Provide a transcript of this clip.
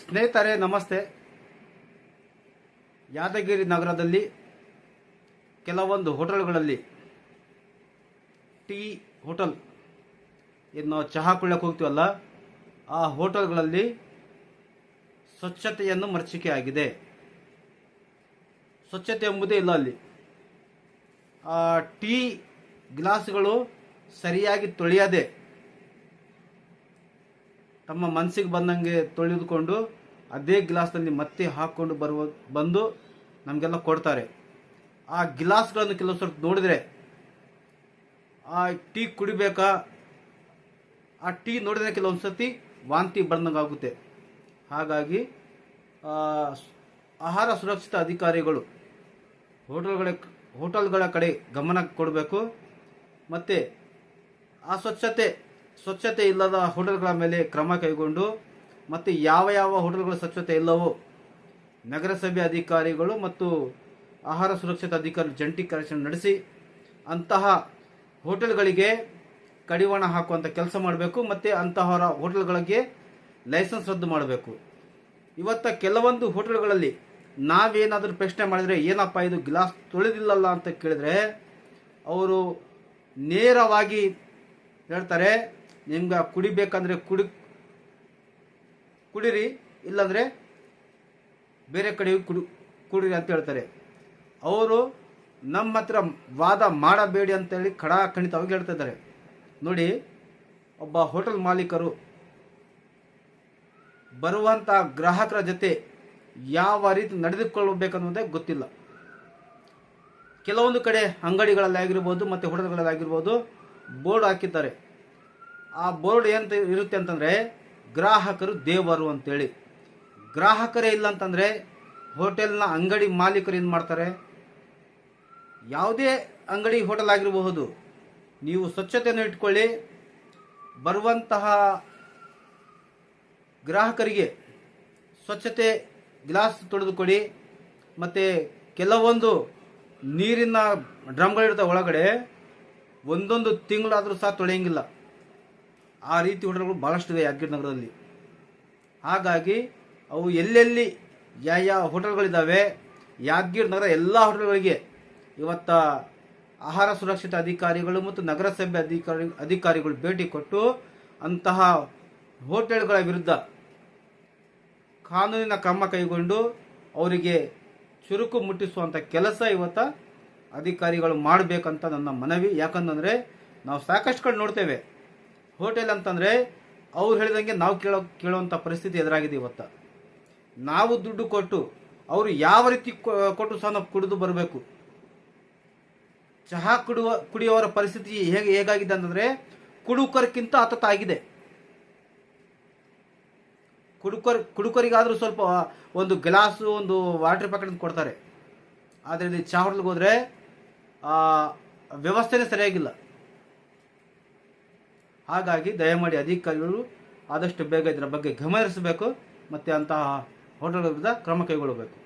ಸ್ನೇಹಿತರೆ, ನಮಸ್ತೆ. ಯಾದಗಿರಿ ನಗರದಲ್ಲಿ ಕೆಲವೊಂದು ಹೋಟೆಲ್ಗಳಲ್ಲಿ ಟೀ ಹೋಟೆಲ್ ಏನು ನಾವು ಚಹಾ ಕುಡಿಯೋಕೆ ಹೋಗ್ತೀವಲ್ಲ, ಆ ಹೋಟೆಲ್ಗಳಲ್ಲಿ ಸ್ವಚ್ಛತೆಯನ್ನು ಮರಚಿಕೆ ಆಗಿದೆ. ಸ್ವಚ್ಛತೆ ಎಂಬುದೇ ಇಲ್ಲ ಅಲ್ಲಿ. ಆ ಟೀ ಗ್ಲಾಸ್ಗಳು ಸರಿಯಾಗಿ ತೊಳೆಯದೆ ತಮ್ಮ ಮನಸ್ಸಿಗೆ ಬಂದಂಗೆ ತೊಳೆದುಕೊಂಡು ಅದೇ ಗ್ಲಾಸ್ನಲ್ಲಿ ಮತ್ತೆ ಹಾಕ್ಕೊಂಡು ಬರುವ, ಬಂದು ನಮಗೆಲ್ಲ ಕೊಡ್ತಾರೆ. ಆ ಗ್ಲಾಸ್ಗಳನ್ನು ಕೆಲವು ಸ್ವಲ್ಪ ನೋಡಿದರೆ, ಆ ಟೀ ಕುಡಿಬೇಕಾ, ಆ ಟೀ ನೋಡಿದ್ರೆ ಕೆಲವೊಂದು ಸರ್ತಿ ವಾಂತಿ ಬಂದಂಗಾಗುತ್ತೆ. ಹಾಗಾಗಿ ಆಹಾರ ಸುರಕ್ಷಿತ ಅಧಿಕಾರಿಗಳು ಹೋಟೆಲ್ಗಳ ಹೋಟೆಲ್ಗಳ ಕಡೆ ಗಮನ ಕೊಡಬೇಕು. ಮತ್ತು ಆ ಸ್ವಚ್ಛತೆ ಸ್ವಚ್ಛತೆ ಇಲ್ಲದ ಹೋಟೆಲ್ಗಳ ಮೇಲೆ ಕ್ರಮ ಕೈಗೊಂಡು ಮತ್ತು ಯಾವ ಯಾವ ಹೋಟೆಲ್ಗಳು ಸ್ವಚ್ಛತೆ ಇಲ್ಲವೋ ನಗರಸಭೆ ಅಧಿಕಾರಿಗಳು ಮತ್ತು ಆಹಾರ ಸುರಕ್ಷತಾ ಅಧಿಕಾರಿ ಜಂಟಿ ಕಾರ್ಯಾಚರಣೆ ನಡೆಸಿ ಅಂತಹ ಹೋಟೆಲ್ಗಳಿಗೆ ಕಡಿವಾಣ ಹಾಕುವಂಥ ಕೆಲಸ ಮಾಡಬೇಕು ಮತ್ತು ಅಂತಹವರ ಹೋಟೆಲ್ಗಳಿಗೆ ಲೈಸೆನ್ಸ್ ರದ್ದು ಮಾಡಬೇಕು. ಇವತ್ತ ಕೆಲವೊಂದು ಹೋಟೆಲ್ಗಳಲ್ಲಿ ನಾವೇನಾದರೂ ಪ್ರಶ್ನೆ ಮಾಡಿದರೆ, ಏನಪ್ಪ ಇದು ಗ್ಲಾಸ್ ತೊಳೆದಿಲ್ಲಲ್ಲ ಅಂತ ಕೇಳಿದ್ರೆ, ಅವರು ನೇರವಾಗಿ ಹೇಳ್ತಾರೆ ನಿಮ್ಗೆ ಕುಡಿಬೇಕಂದ್ರೆ ಕುಡಿ, ಕುಡಿರಿ, ಇಲ್ಲಾಂದರೆ ಬೇರೆ ಕಡೆ ಕುಡಿ, ಕುಡಿರಿ ಅಂತ ಹೇಳ್ತಾರೆ. ಅವರು ನಮ್ಮ ಹತ್ರ ವಾದ ಮಾಡಬೇಡಿ ಅಂತೇಳಿ ಖಡಾಖಂಡಿತವಾಗಿ ಹೇಳ್ತಾ ಇದ್ದಾರೆ. ನೋಡಿ, ಒಬ್ಬ ಹೋಟೆಲ್ ಮಾಲೀಕರು ಬರುವಂಥ ಗ್ರಾಹಕರ ಜೊತೆ ಯಾವ ರೀತಿ ನಡೆದುಕೊಳ್ಳಬೇಕನ್ನೋದೇ ಗೊತ್ತಿಲ್ಲ. ಕೆಲವೊಂದು ಕಡೆ ಅಂಗಡಿಗಳಲ್ಲಿ ಆಗಿರ್ಬೋದು ಮತ್ತು ಹೋಟೆಲ್ಗಳಲ್ಲಿ ಆಗಿರ್ಬೋದು ಬೋರ್ಡ್ ಹಾಕಿದ್ದಾರೆ. ಆ ಬೋರ್ಡ್ ಏನು ಇರುತ್ತೆ ಅಂತಂದರೆ ಗ್ರಾಹಕರು ದೇವರು ಅಂತೇಳಿ. ಗ್ರಾಹಕರೇ ಇಲ್ಲ ಅಂತಂದರೆ ಹೋಟೆಲ್ನ ಅಂಗಡಿ ಮಾಲೀಕರು ಏನು ಮಾಡ್ತಾರೆ? ಯಾವುದೇ ಅಂಗಡಿ ಹೋಟೆಲ್ ಆಗಿರಬಹುದು, ನೀವು ಸ್ವಚ್ಛತೆಯನ್ನು ಇಟ್ಕೊಳ್ಳಿ, ಬರುವಂತಹ ಗ್ರಾಹಕರಿಗೆ ಸ್ವಚ್ಛತೆ ಗ್ಲಾಸ್ ತೊಳೆದುಕೊಡಿ ಮತ್ತು ಕೆಲವೊಂದು ನೀರಿನ ಡ್ರಮ್ಗಳಿರ್ತಾವೆ ಒಳಗಡೆ, ಒಂದೊಂದು ತಿಂಗಳಾದರೂ ಸಹ ತೊಳೆಯಂಗಿಲ್ಲ. ಆ ರೀತಿ ಹೋಟೆಲ್ಗಳು ಭಾಳಷ್ಟು ಇದೆ ಯಾದಗಿರಿ ನಗರದಲ್ಲಿ. ಹಾಗಾಗಿ ಅವು ಎಲ್ಲೆಲ್ಲಿ ಯಾವ ಯಾವ ಹೋಟೆಲ್ಗಳಿದ್ದಾವೆ ಯಾದಗಿರಿ ನಗರ ಎಲ್ಲ ಹೋಟೆಲ್ಗಳಿಗೆ ಇವತ್ತ ಆಹಾರ ಸುರಕ್ಷಿತ ಅಧಿಕಾರಿಗಳು ಮತ್ತು ನಗರಸಭೆ ಅಧಿಕಾರಿ, ಅಧಿಕಾರಿಗಳು ಭೇಟಿ ಕೊಟ್ಟು ಅಂತಹ ಹೋಟೆಲ್ಗಳ ವಿರುದ್ಧ ಕಾನೂನಿನ ಕ್ರಮ ಕೈಗೊಂಡು ಅವರಿಗೆ ಚುರುಕು ಮುಟ್ಟಿಸುವಂಥ ಕೆಲಸ ಇವತ್ತ ಅಧಿಕಾರಿಗಳು ಮಾಡಬೇಕಂತ ನನ್ನ ಮನವಿ. ಯಾಕಂತಂದರೆ ನಾವು ಸಾಕಷ್ಟು ಕಡೆ ನೋಡ್ತೇವೆ. ಹೋಟೆಲ್ ಅಂತಂದರೆ ಅವ್ರು ಹೇಳಿದಂಗೆ ನಾವು ಕೇಳೋ ಕೇಳುವಂಥ ಪರಿಸ್ಥಿತಿ ಎದುರಾಗಿದೆ ಇವತ್ತು. ನಾವು ದುಡ್ಡು ಕೊಟ್ಟು ಅವರು ಯಾವ ರೀತಿ ಕೊಟ್ಟು ಸಹ ನಾವು ಕುಡಿದು ಬರಬೇಕು? ಚಹಾ ಕುಡುವ, ಕುಡಿಯುವವರ ಪರಿಸ್ಥಿತಿ ಹೇಗೆ, ಹೇಗಾಗಿದೆ ಅಂತಂದರೆ ಕುಡುಕರಿಗಿಂತ ಹತತ ಆಗಿದೆ ಕುಡುಕರ್, ಕುಡುಕರಿಗಾದರೂ ಸ್ವಲ್ಪ ಒಂದು ಗ್ಲಾಸು, ಒಂದು ವಾಟರ್ ಪ್ಯಾಕೆಟ್ ಕೊಡ್ತಾರೆ. ಆದರೆ ಇಲ್ಲಿ ಚಹಾ ಹೋಟ್ಲಿಗೆ ಹೋದರೆ ವ್ಯವಸ್ಥೆನೇ ಸರಿಯಾಗಿಲ್ಲ. ಹಾಗಾಗಿ ದಯಮಾಡಿ ಅಧಿಕಾರಿಗಳು ಆದಷ್ಟು ಬೇಗ ಇದರ ಬಗ್ಗೆ ಗಮನಿಸಬೇಕು ಮತ್ತು ಅಂತಹ ಹೋಟೆಲ್ ವಿರುದ್ಧ ಕ್ರಮ ಕೈಗೊಳ್ಳಬೇಕು.